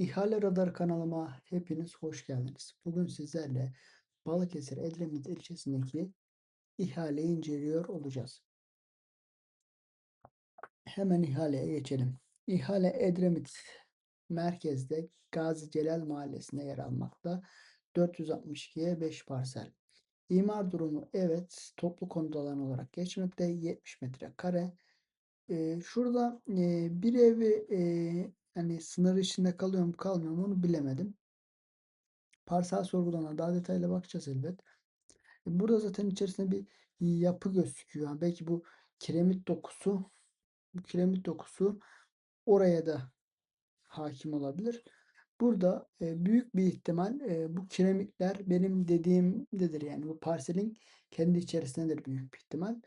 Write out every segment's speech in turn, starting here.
İhale Radar kanalıma hepiniz hoş geldiniz. Bugün sizlerle Balıkesir Edremit ilçesindeki ihaleyi inceliyor olacağız. Hemen ihaleye geçelim. İhale Edremit merkezde Gazi Celal Mahallesi'nde yer almakta. 462'ye 5 parsel. İmar durumu evet toplu konut alanı olarak geçmekte. 70 metrekare. Ee, şurada e, bir evi e, hani sınır içinde kalıyor mu kalmıyor mu onu bilemedim. Parsel sorgulama daha detaylı bakacağız elbet. E, Burada zaten içerisinde bir yapı gözüküyor. Yani belki bu kiremit dokusu bu kiremit dokusu oraya da hakim olabilir. Burada e, büyük bir ihtimal e, bu kiremitler benim dediğimdedir. Yani bu parselin kendi içerisindedir büyük bir ihtimal.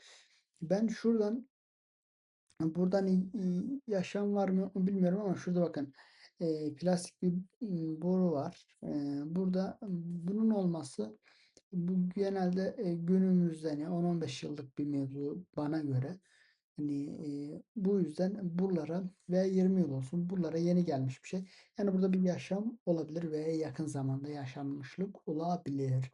Ben şuradan buradan i- i- yaşam var mı bilmiyorum ama şurada bakın e, plastik bir boru var. E, burada bunun olması bu genelde e, günümüzde hani 10-15 yıllık bir mevzu bana göre. Hani e, bu yüzden buralara veya 20 yıl olsun buralara yeni gelmiş bir şey. Yani burada bir yaşam olabilir ve yakın zamanda yaşanmışlık olabilir.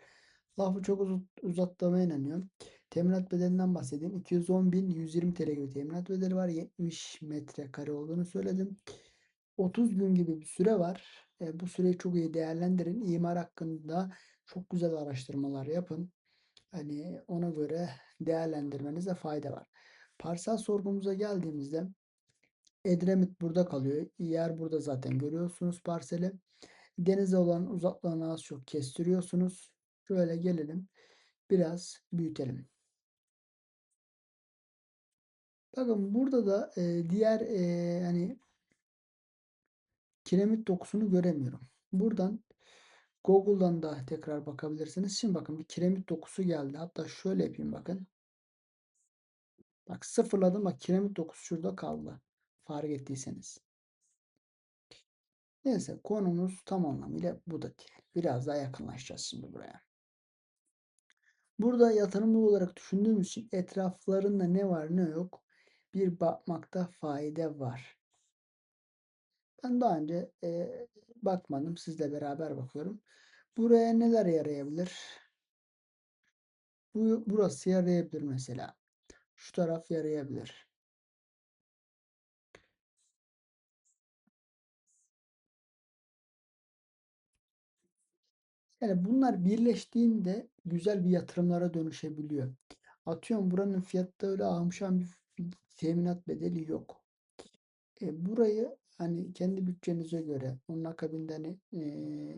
Lafı çok uzat, uzattığıma inanıyorum. Teminat bedelinden bahsedeyim. 210.120 TL gibi teminat bedeli var. 70 metrekare olduğunu söyledim. 30 gün gibi bir süre var. E, bu süreyi çok iyi değerlendirin. İmar hakkında çok güzel araştırmalar yapın. Hani ona göre değerlendirmenize fayda var. Parsel sorgumuza geldiğimizde Edremit burada kalıyor. Yer burada zaten görüyorsunuz parseli. Denize olan uzaklığını az çok kestiriyorsunuz. Şöyle gelelim. Biraz büyütelim. Bakın burada da e, diğer e, hani kiremit dokusunu göremiyorum. Buradan Google'dan da tekrar bakabilirsiniz. Şimdi bakın bir kiremit dokusu geldi. Hatta şöyle yapayım bakın. Bak sıfırladım. Bak kiremit dokusu şurada kaldı. Fark ettiyseniz. Neyse konumuz tam anlamıyla bu da değil. Biraz daha yakınlaşacağız şimdi buraya. Burada yatırımlı olarak düşündüğümüz için etraflarında ne var ne yok bir bakmakta fayda var. Ben daha önce e, bakmadım. Sizle beraber bakıyorum. Buraya neler yarayabilir? Bu, burası yarayabilir mesela. Şu taraf yarayabilir. Yani bunlar birleştiğinde güzel bir yatırımlara dönüşebiliyor. Atıyorum buranın fiyatta öyle ahım bir teminat bedeli yok. E, burayı hani kendi bütçenize göre onun akabinde hani e,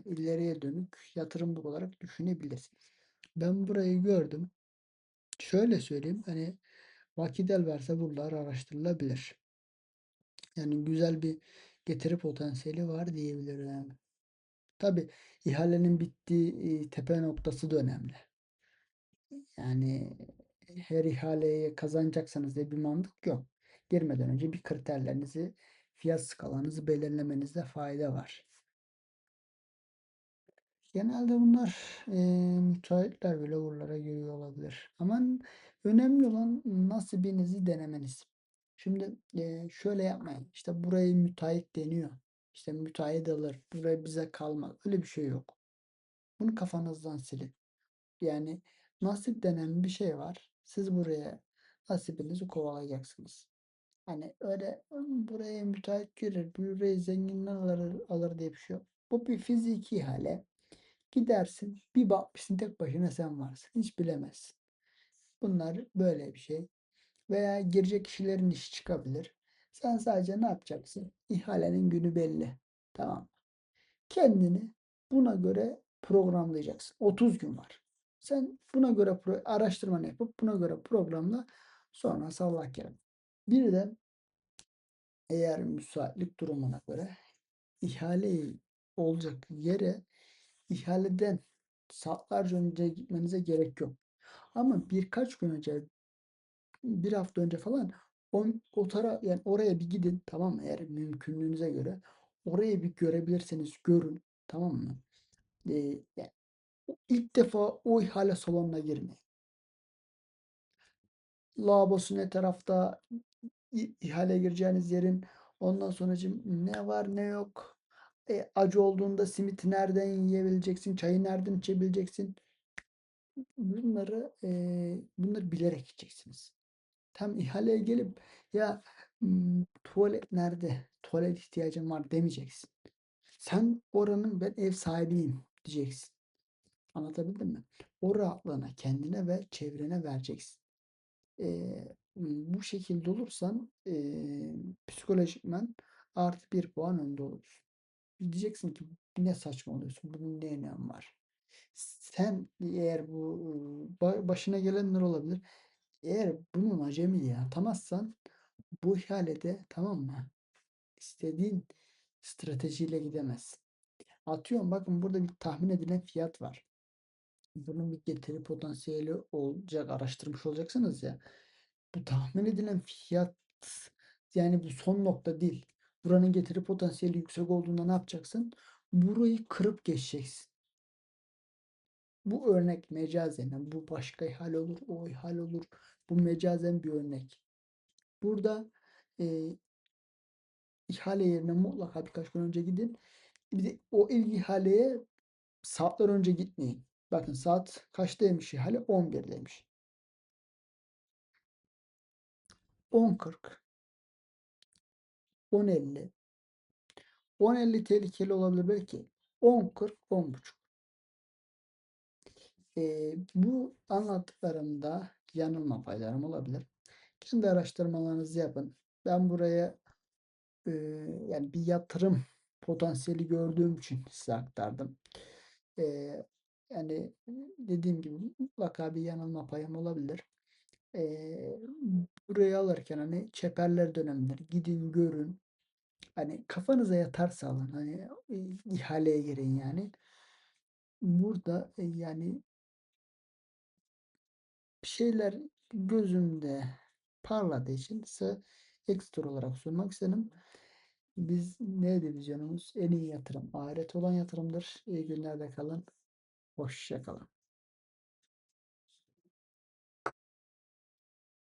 ileriye dönük yatırım olarak düşünebilirsiniz. Ben burayı gördüm. Şöyle söyleyeyim hani vakit el verse buralar araştırılabilir. Yani güzel bir getiri potansiyeli var diyebilirim. Tabi ihalenin bittiği tepe noktası da önemli. Yani her ihaleye kazanacaksanız diye bir mantık yok. Girmeden önce bir kriterlerinizi, fiyat skalanızı belirlemenizde fayda var. Genelde bunlar e, müteahhitler bile buralara giriyor olabilir. Ama önemli olan nasibinizi denemeniz. Şimdi e, şöyle yapmayın. İşte burayı müteahhit deniyor. İşte müteahhit alır. Buraya bize kalmaz. Öyle bir şey yok. Bunu kafanızdan silin. Yani nasip denen bir şey var. Siz buraya nasibinizi kovalayacaksınız. Hani öyle buraya müteahhit girer, burayı zenginler alır, alır diye bir şey yok. Bu bir fiziki hale. Gidersin bir bakmışsın tek başına sen varsın. Hiç bilemezsin. Bunlar böyle bir şey. Veya girecek kişilerin işi çıkabilir. Sen sadece ne yapacaksın? İhalenin günü belli. Tamam. Kendini buna göre programlayacaksın. 30 gün var. Sen buna göre araştırmanı yapıp buna göre programla sonra sallah kerim. Bir de eğer müsaitlik durumuna göre ihale olacak yere ihaleden saatlerce önce gitmenize gerek yok. Ama birkaç gün önce bir hafta önce falan o, o tara yani oraya bir gidin tamam mı? Eğer mümkünlüğünüze göre orayı bir görebilirseniz görün tamam mı? Ee, yani ilk defa o ihale salonuna girmeyin. Lavabosu ne tarafta ihale gireceğiniz yerin ondan sonra ne var ne yok E, acı olduğunda simiti nereden yiyebileceksin, çayı nereden içebileceksin? Bunları, eee, bunları bilerek gideceksiniz. Tam ihaleye gelip ya tuvalet nerede, tuvalet ihtiyacım var demeyeceksin. Sen oranın ben ev sahibiyim diyeceksin. Anlatabildim mi? O rahatlığını kendine ve çevrene vereceksin. Eee, bu şekilde olursan eee, psikolojikmen artı bir puan önde olursun. Diyeceksin ki ne saçmalıyorsun, bunun ne önemi var? Sen eğer bu ba başına gelenler olabilir. Eğer bunun acemiliği atamazsan bu ihalede tamam mı? İstediğin stratejiyle gidemezsin. Atıyorum bakın burada bir tahmin edilen fiyat var. Bunun bir getiri potansiyeli olacak, araştırmış olacaksınız ya. Bu tahmin edilen fiyat yani bu son nokta değil. Buranın getiri potansiyeli yüksek olduğunda ne yapacaksın? Burayı kırıp geçeceksin. Bu örnek mecazen. bu başka ihale olur, o ihale olur. Bu mecazen bir örnek. Burada eee ihale yerine mutlaka birkaç gün önce gidin. Bir de o ilk ihaleye saatler önce gitmeyin. Bakın saat kaçtaymış ihale? 11'deymiş. 10.40 10.50 10.50 tehlikeli olabilir belki. 10.40 10.30 Eee, bu anlattıklarımda yanılma paylarım olabilir. Kendi araştırmalarınızı yapın. Ben buraya eee, yani bir yatırım potansiyeli gördüğüm için size aktardım. Eee, yani dediğim gibi mutlaka bir yanılma payım olabilir. Eee, burayı alırken hani çeperler dönemdir. Gidin görün. Hani kafanıza yatarsa alın. Hani eee, ihaleye girin yani. Burada e, yani şeyler gözümde parladığı için size ekstra olarak sunmak istedim. Biz ne divizyonumuz? En iyi yatırım ahiret olan yatırımdır. İyi günlerde kalın. Hoşça kalın.